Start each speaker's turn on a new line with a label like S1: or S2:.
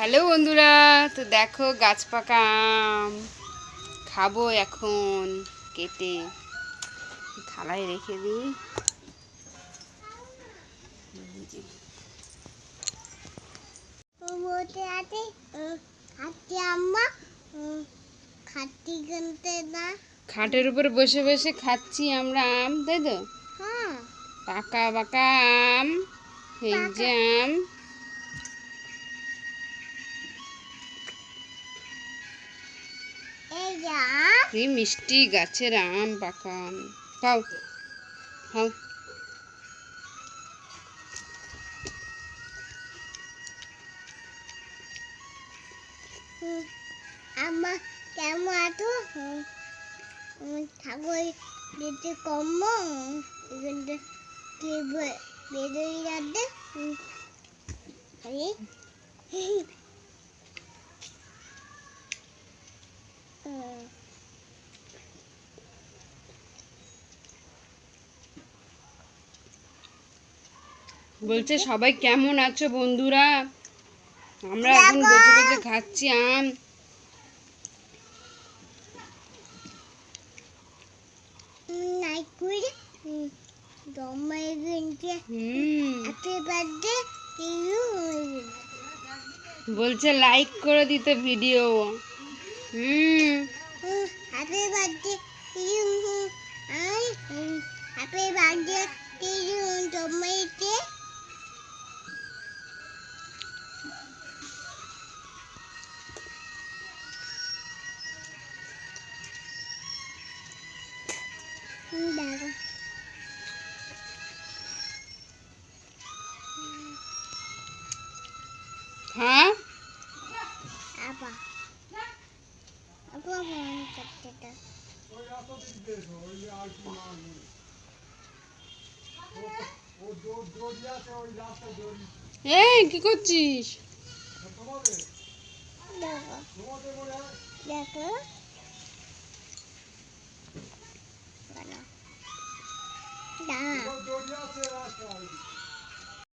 S1: Hello বন্ধুরা তো দেখো গাছ পাকা আম খাব এখন কেটে। থালায় রেখে দিই। খাটের উপর বসে বসে খাচ্ছি আমরা আম তাই তো?
S2: হ্যাঁ।
S1: পাকা পাকা আম এই যে আম। কি মিষ্টি গাছের আম পাকা আম খাও খাও
S2: আম্মা কেমন আছো? ঠাকুর দিতে কম বেরোই যাচ্ছে আরে হুম
S1: বলছে সবাই কেমন আছো বন্ধুরা? আমরা এখন বসে বসে খাচ্ছি আম। বলছে লাইক করে দিতে ভিডিও হুম।
S2: হ্যাপি বার্থডে হ্যাপি বার্থডে দেখো
S1: হ্যাঁ
S2: আবার আবার মন করতে দাও
S1: এই কি করছিস
S2: দেখো দেখো Tá. Tchau.